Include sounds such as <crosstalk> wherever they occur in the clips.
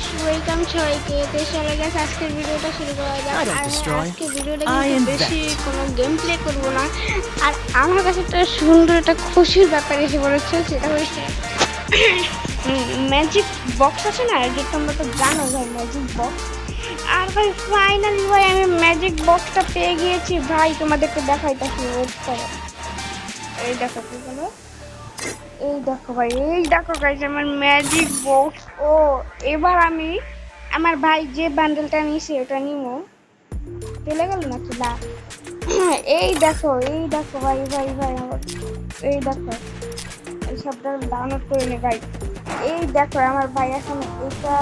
Guys welcome সবাইকে। তো চলে গেছে আজকের ভিডিওটা শুরু করা যাক। I আর destroy, ভিডিওটা কিন্তু বেশি কোনো গেম প্লে করব না। আর আমার কাছে একটা সুন্দর একটা খুশির ব্যাপার এসে পড়েছে সেটা হচ্ছে ম্যাজিক বক্স আছে না যে তোমরা তো জানো ভাই ম্যাজিক বক্স আর ভাই ফাইনালি ভাই আমি ম্যাজিক বক্সটা পেয়ে গিয়েছি। ভাই তোমাদেরকে দেখাইতেছি ওয়েট করো। এই দেখো কি বলো। এই দেখো ভাই, এই দেখো গাইজ আমার ম্যাজিক বক্স ও, এবার আমি আমার ভাই যে বান্ডেলটা নিয়েছে, ওটা নিবো। চলে গেল নাকি? না। <clears throat> এই দেখো এই দেখো ভাই ভাই ভাই, আমার। এই দেখো, এই সবটা ডাউনলোড করে নে ভাই এই দেখো, আমার ভাই এখন এটা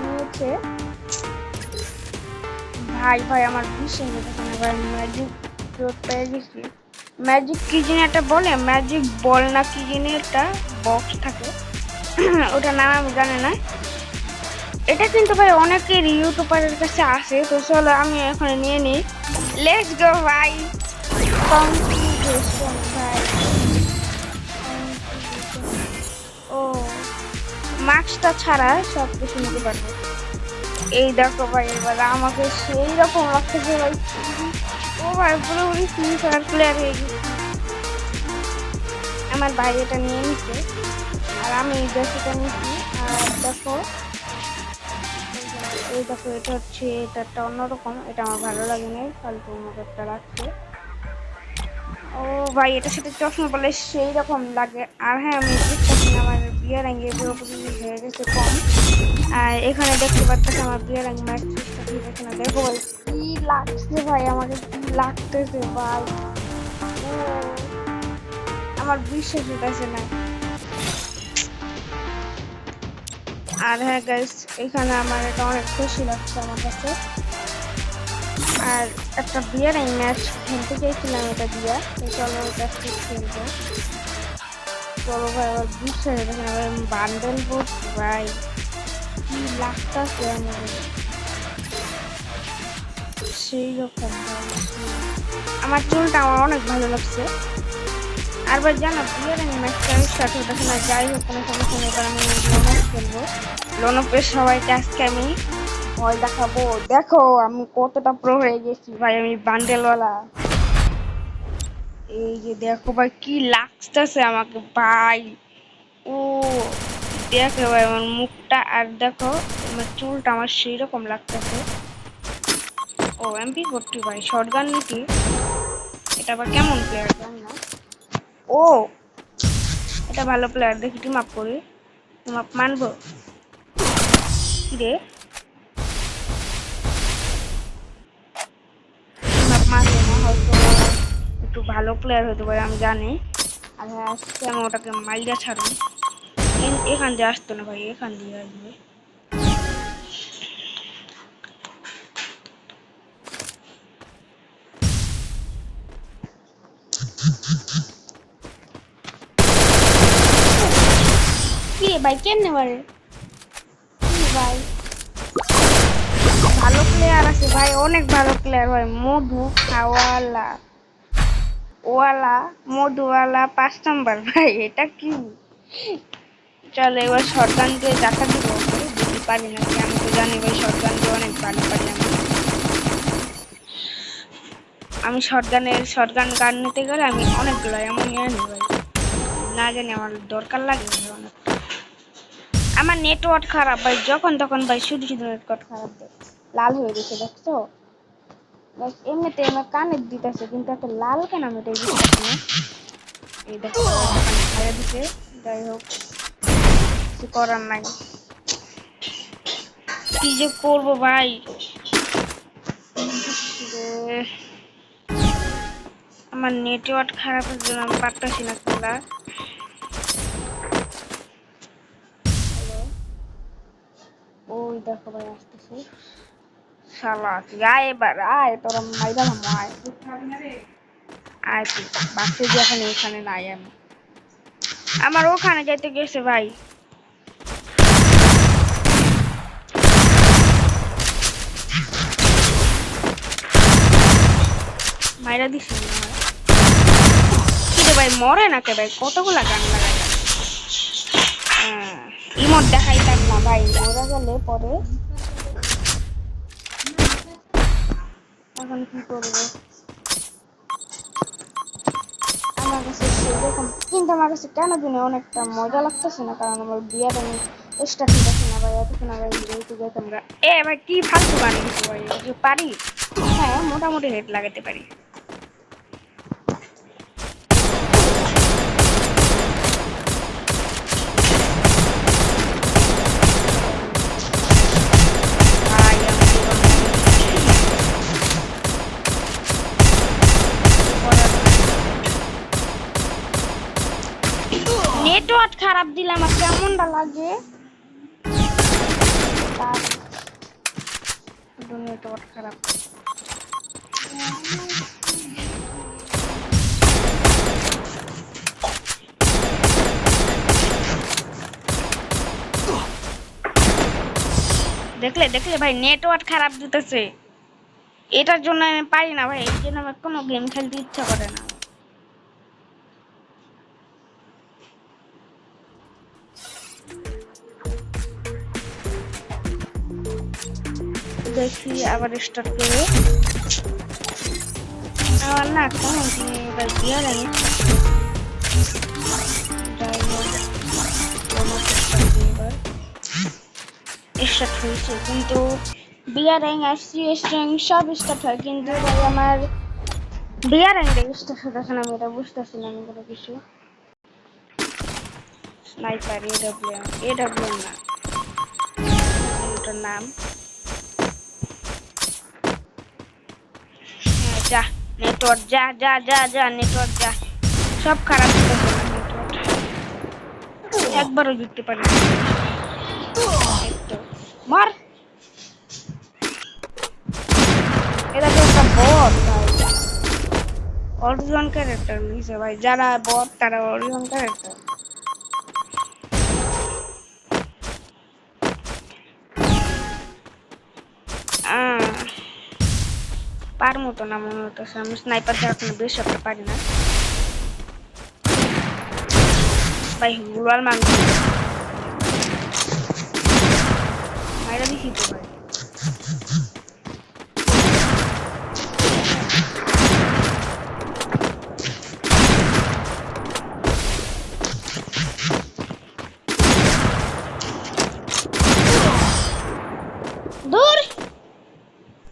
নিয়েছে। ভাই ভাই, আমার ভীষণ ভাই ম্যাজিক পেয়ে গেছি। ম্যাজিক কি জিনিস একটা বলে ম্যাজিক বল না কি জিনিস একটা বক্স থাকে। ওটা নাম আমি জানি না। এটা কিন্তু ভাই অনেকের ইউটিউবারের কাছে আসে তো চলো আমি এখন নিয়ে নিই। লেটস গো ভাই! Congratulations, ভাই। ও মাস্কটা ছাড়া সব কিছু নিতে পারব। এই দেখো ভাই এবার আমাকে সেই রকম লাগতেছে ভাই ও ভাই পুরোপুরি ফ্রি ফায়ার প্লেয়ার হয়ে গেছি। আমার ভাই এটা নিয়ে নিচ্ছে। আর আমি এই ড্রেসটা নিচ্ছি। আর দেখো, এই দেখো, এটা হচ্ছে এটা একটা অন্যরকম। এটা আমার ভালো লাগে না ফালতু মতো একটা লাগছে। ও ভাই এটার সাথে চশমা বলে সেই রকম লাগে। আর হ্যাঁ আমি দেখতেছি আমার বিয়ের আঙ্গে পুরোপুরি হয়ে গেছে কম। আর এখানে দেখতে পাচ্ছি আমার বিয়ের আঙ্গে ম্যাচ দেখো। ভাই লাগছে ভাই, আমাকে লাগতেছে ভাই। আমার বিশ্বাস হইতেছে না। আর হ্যাঁ গাইস এখানে আমার এটা অনেক খুশি লাগছে আমার কাছে। আর একটা বিয়ের এই ম্যাচ খেলতে চাইছিলাম এটা তো চলো এটা খেলব চলো ভাই আবার বিশ্বাস হইতেছে না, ভাই বান্ডেল বুক ভাই। কি লাগতেছে আমাদের সেই রকম আমার চুলটা আমার অনেক ভালো লাগছে। আর ভাই জানো, বিয়ের আমি ম্যাচটা স্টার্ট হতেছে না যাই হোক, কোনো সমস্যা নেই এবার আমি লোনপ খেলব। লোনপে সবাইকে আজকে আমি ভয় দেখাবো। দেখো, আমি কতটা প্রো হয়ে গেছি ভাই, আমি বান্ডেলওয়ালা। এই যে দেখো ভাই, কি লাগতেছে আমাকে ভাই। ও, দেখো ভাই, আমার মুখটা, আর দেখো, আমার চুলটা আমার সেই রকম লাগতেছে। ও এমপি ফোরটি ভাই। শর্ট গান নাকি এটা আবার কেমন প্লেয়ার জানি না ও এটা ভালো প্লেয়ার দেখি টিম আপ করি। টিম আপ মানবো? রে মানবে না হয়তো একটু ভালো প্লেয়ার হতে পারে আমি জানি। আর হ্যাঁ, আজকে আমি ওটাকে মাইরা ছাড়ুন। এখান দিয়ে আসতো না ভাই এখান দিয়ে আসবে। রে ভাই কেমনে কি ভাই। ভালো প্লেয়ার আছে ভাই অনেক ভালো প্লেয়ার ভাই মধু খাওয়ালা। ওয়ালা মধুওয়ালা পাঁচ নাম্বার ভাই এটা কি? চল এবার শর্টগান দিয়ে দেখা দিব। যদি পারি নাকি আমি তো জানি ভাই শর্টগান দিয়ে অনেক ভালো পারি আমি। আমি শর্টগানের শর্টগান গান নিতে গেলে আমি অনেকগুলো এমন নিয়ে আনি ভাই। না জানি আমার দরকার লাগে আমার নেটওয়ার্ক খারাপ ভাই, যখন তখন ভাই শুধু শুধু নেটওয়ার্ক খারাপ দেয় লাল হয়ে গেছে, দেখছ? এমনিতে আমার কানের দিতেছে, কিন্তু একটা লাল কেন আমি এটাই বুঝতেছি না? এই দেখো খাইয়া দিতে যাই হোক, কিছু করার নাই। কি যে করব ভাই? আমার নেটওয়ার্ক খারাপের জন্য আমি পারতেছি না খেলা ওই দেখো ভাই, আসতেছে। শালা, তুই এবার, আয়, তোরা মাইরা মামু আয়। আয় তুই বাসে যে এখন নাই আমি। আমার ওখানে যাইতে গেছে ভাই। মাইরা দিছি ভাই, মরে না কে ভাই? কতগুলা গান হ্যাঁ ইমোট দেখাইতাম না ভাই। মরে গেলে পরে। এখন কি করব? আমার কাছে সেরকম কিন্তু আমার কাছে কেন জানি অনেকটা মজা লাগতেছে না? কারণ আমার বিয়ার আমি চেষ্টা ঠিক আছে না ভাই এতক্ষণ যেহেতু যেতাম আমরা এ ভাই কি ফালতু দিচ্ছি ভাই? পারি হ্যাঁ মোটামুটি হেড লাগাতে পারি। খারাপ দিলে আমার কেমনটা লাগে? খারাপ। দেখলে দেখলে ভাই নেটওয়ার্ক খারাপ দিতেছে। এটার জন্য আমি পারি না ভাই, এই জন্য আমার কোনো গেম খেলতে ইচ্ছা করে না। দেখি, আবার স্টার্ট করে আমার না, কোনো এবার। স্টার্ট হয়েছে, কিন্তু বিয়ার র্যাঙ্ক আর সব স্টার্ট হয়, কিন্তু ভাই আমার বিয়ার র্যাঙ্ক স্টার্ট হতেছে না, আমি এটা বুঝতেছি কোনো কিছু। স্নাইপার এডব্লিউ এডব্লিউ না। এটার নাম। নেটওয়ার্ক, যা যা যা যা, নেটওয়ার্ক, যা। সব খারাপ একবারও জিততে পারি মার! এটা তো একটা বট অরিজন ক্যারেক্টার মিশে ভাই। যারা বট তারা অরিজন ক্যারেক্টার পার মতো না, মনে হতেছে আমি স্নাইপার ছাড়া কোনো বেশ একটা পারি না। ভাই হুলাল মাংস মাইরা দিছি তো ভাই।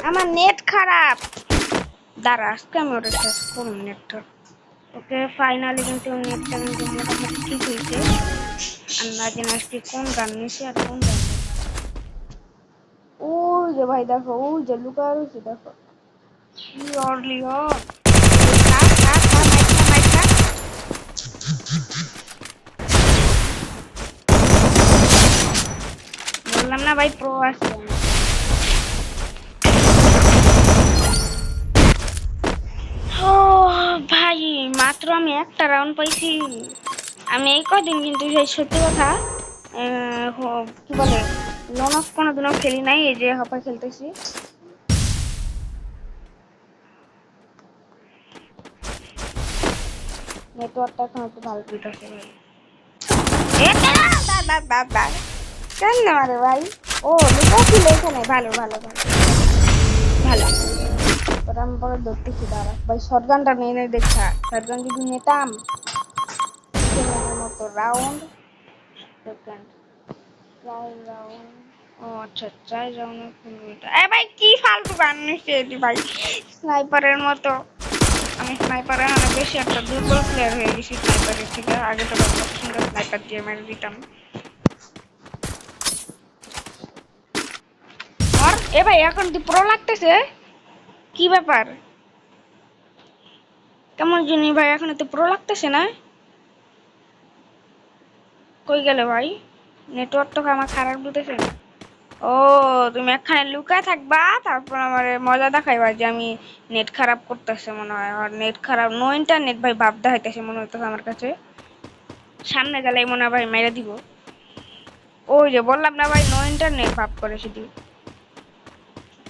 আমার নেট খারাপ। দাঁড়া, আজকে আমি ওটা শেষ করুন নেটটা ওকে ফাইনালি কিন্তু নেটটা কিন্তু মোটামুটি ঠিক হয়েছে। আর না আজকে কোন গান নিয়েছে আর কোন গান ওই যে ভাই, দেখো, ওই যে লুকা রয়েছে, দেখো। কি অর্লি হ। খা খা খা মাইকা মাইকা বললাম না ভাই প্রো আসছে মাত্র আমি একটা রাউন্ড পাইছি। আমি এই কদিন কিন্তু সেই সত্যি কথা কি বলে নন অফ কোনোদিনও খেলি নাই, এই যে হপা খেলতেছি। নেটওয়ার্কটা এখন একটু ভালো দিতেছে ভাই? ভাই ভালো ভালো ভালো। ভালো। আমি পরে ধরতেছি দাঁড়া। ভাই শটগানটা নিয়ে নেই দেখা শটগান যদি নিতাম মতো রাউন্ড ট্রাই রাউন্ড ও আচ্ছা ট্রাই রাউন্ড এ ভাই, কি ফালতু গান এটি, ভাই? স্নাইপারের মতো। আমি স্নাইপারে অনেক বেশি একটা দুর্বল প্লেয়ার হয়ে গেছি স্নাইপারের থেকে। আগে তো সুন্দর স্নাইপার দিয়ে মেরে দিতাম। আর, এ ভাই, এখন তুই প্রো লাগতেছে? কি ব্যাপার? কেমন জানি ভাই, এখন তো প্রো লাগতেছে না। কই গেলে ভাই? নেটওয়ার্ক তো আমার খারাপ দিতেছে ও, তুমি একখানে লুকায় থাকবা, তারপর আমার মজা দেখাইবা যে আমি নেট খারাপ করতেছে মনে হয়। আর নেট খারাপ নো ইন্টারনেট ভাই ভাব দেখাইতেছে মনে হইতেছে আমার কাছে। সামনে গেলে মনে হয় ভাই মেরে দিব। ওই যে বললাম না ভাই নো ইন্টারনেট ভাব করে শুধু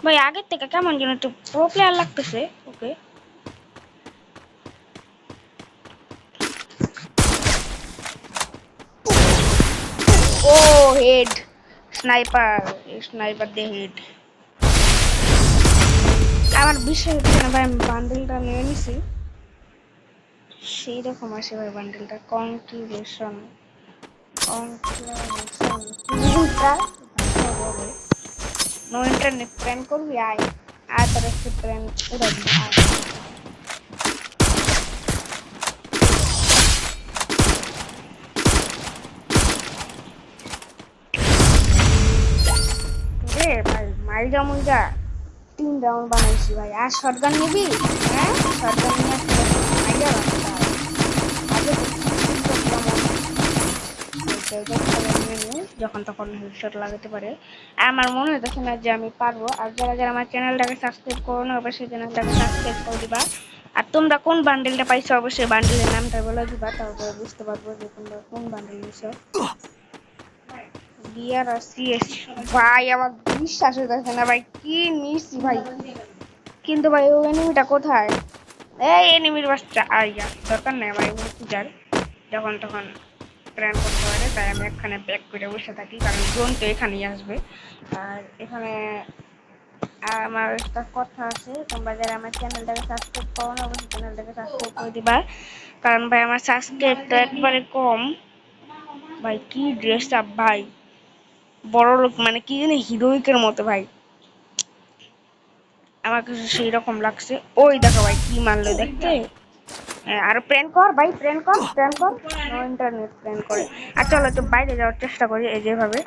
ভাই, আগের থেকে কেমন যেন একটু প্রো প্লেয়ার লাগতেছে। ওকে। ও হেড স্নাইপার স্নাইপার দে হেড আমার বিশ্বাস হচ্ছে না ভাই, আমি বান্ডেলটা নিয়ে নিছি। সেই রকম আসে ভাই বান্ডেলটা কনক্রিবেশন কনক্রিবেশন আয় তোর একটু প্ল্যান উড়ে দিবি আয় রে ভাই মারি যেমন যা তিন রাউন্ড বানাইছি ভাই আর শটগান নিবি হ্যাঁ শটগান নিয়ে আসলে মাইরা রাখতে যখন তখন হেডশট লাগাতে পারে। আমার মনে হইতেছে না যে আমি পারব। আর যারা যারা আমার চ্যানেলটাকে সাবস্ক্রাইব করো না, অবশ্যই চ্যানেলটাকে সাবস্ক্রাইব করে দিবা। আর তোমরা কোন বান্ডেলটা পাইছো, অবশ্যই বান্ডেলের নামটা বলে দিবা তারপরে বুঝতে পারব যে তোমরা কোন বান্ডেল নিছো। ভাই, আমার বিশ্বাস হইতেছে না, ভাই, কি নিছি ভাই। কিন্তু ভাই, ওই এনিমিটা কোথায়? এই এনিমির বাচ্চা আইয়া দরকার নেই, ভাই যখন তখন প্ল্যান করতে পারে, তাই আমি এখানে ব্যাক করে বসে থাকি, কারণ জোন তো এখানেই আসবে। আর এখানে আমার একটা কথা আছে, তোমরা যারা আমার চ্যানেলটাকে সাবস্ক্রাইব করো না, অবশ্যই চ্যানেলটাকে সাবস্ক্রাইব করে দিবা। কারণ ভাই, আমার সাবস্ক্রাইব তো একবারে কম। ভাই, কি ড্রেস আপ ভাই, বড় লোক মানে কি জানি হিরোইকের মতো, ভাই। আমার কাছে সেই রকম লাগছে। ওই দেখো ভাই, কি মারলো দেখতে। আর প্রেন কর, ভাই প্রেন কর প্রেন কর। ইন্টারনেট প্রেন করে। আর চলো একটু বাইরে যাওয়ার চেষ্টা করি, এই যেভাবে।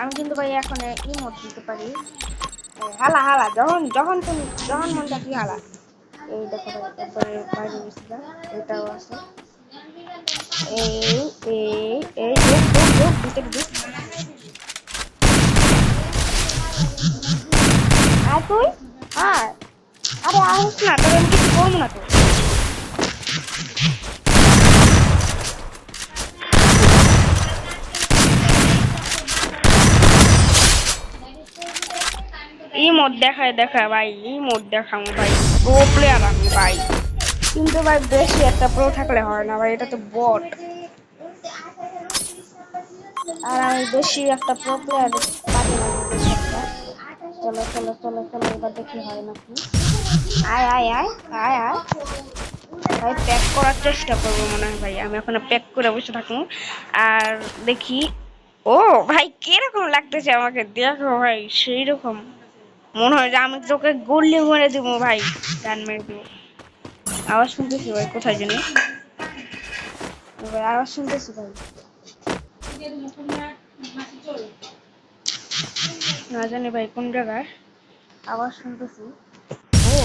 আমি কিন্তু ভাই এখন ইমোট দিতে পারি। হালা হালা, যখন যখন তুমি, যখন মন চাকি হালা। এই দেখো একবারে বাইরে গেছি এটাও আছে। এই এই এই আর তুই? আর? আরে আসিস না, তোর আমি কিছু করব না তো এই দেখায় দেখায়, ভাই, এই দেখাম, ভাই। প্রো প্লেয়ার আমি, ভাই। কিন্তু, ভাই, বেশি একটা প্রো থাকলে হয় না, ভাই, এটা তো বট আর আমি বেশি একটা প্রো প্লেয়ার পারি না। চলো চলো চলো চলো, এবার দেখি হয় নাকি। আয় আয় আয় আয় আয়। ভাই প্যাক করার চেষ্টা করব মনে হয়, ভাই। আমি এখন প্যাক করে বসে থাকব। আর দেখি, ও, ভাই, কীরকম লাগতেছে আমাকে? দেখো, ভাই সেই রকম মনে হয় যে আমি তোকে গড়লে মেরে দিব, ভাই। গান মেরে দিব আওয়াজ শুনতেছি ভাই, কোথায় জানি? ভাই আওয়াজ শুনতেছি ভাই। না জানি ভাই, কোন জায়গায়? আওয়াজ শুনতেছি। ও,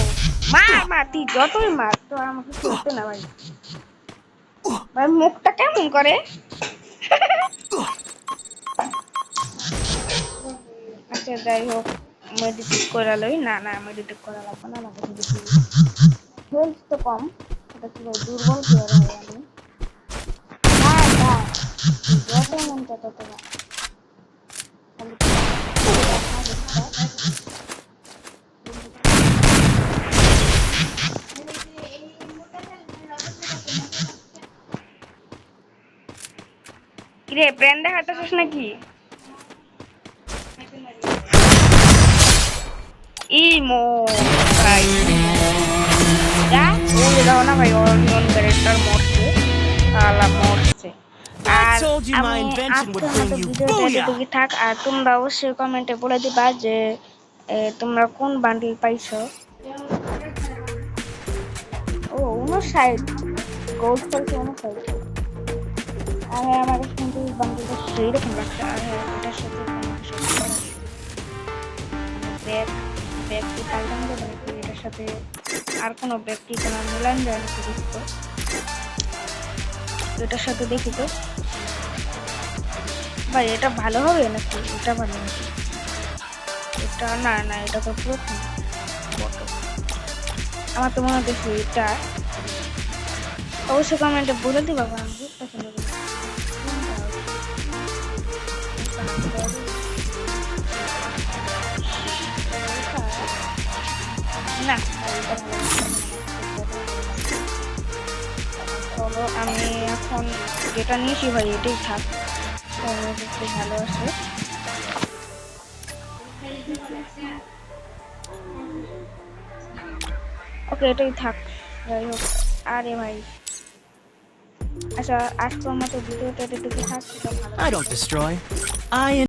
মার মার, তুই যতই মার, তো আমাকে চলতে না ভাই। ভাই, মুখটা কেমন করে? আচ্ছা যাই হোক। মেডিটেট করা লই না না মেডিটেট করা লাগবে না আমাকে বেশি হেলথ তো কম এটা কি ভাই দুর্বল হয় আমি হ্যাঁ হ্যাঁ যত মন তত না। কিরে ব্র্যান্ড দেখাতেছিস নাকি? ভাই যা ওই দাও না ভাই অনিয়ন ক্যারেক্টার মরছে আলা মরছে আর I told আমি invention মতো ভিডিওটা থাক আর তোমরা অবশ্যই কমেন্টে বলে দিবা যে তোমরা কোন বান্ডিল পাইছো ও উনষাট গোল্ড উনষাট আর হ্যাঁ আমার কিন্তু বান্ডিলটা লাগছে আর হ্যাঁ এটার সাথে ব্যাগ ব্যাগ কি পাল্টানো যাবে নাকি এটার সাথে আর কোনো ব্যাগ কি কোনো মিলান যায় নাকি দেখি তো। এটার সাথে দেখি তো। ভাই, এটা ভালো হবে নাকি? এটা ভালো নাকি এটা না না, এটা তো প্রথম। আমার তো মনে হচ্ছে এটা। অবশ্যই কমেন্টে বলে দিবা না। কোনটা হবে। না এটা ভালো না। চলো আমি এখন যেটা নিয়েছি ভাই এটাই থাক তো আমাকে একটু ভালোবাসে ওকে এটাই থাক যাই হোক আরে ভাই আচ্ছা আজকের মতো ভিডিওটা এটুকু থাক সেটা ভালো I don't destroy. I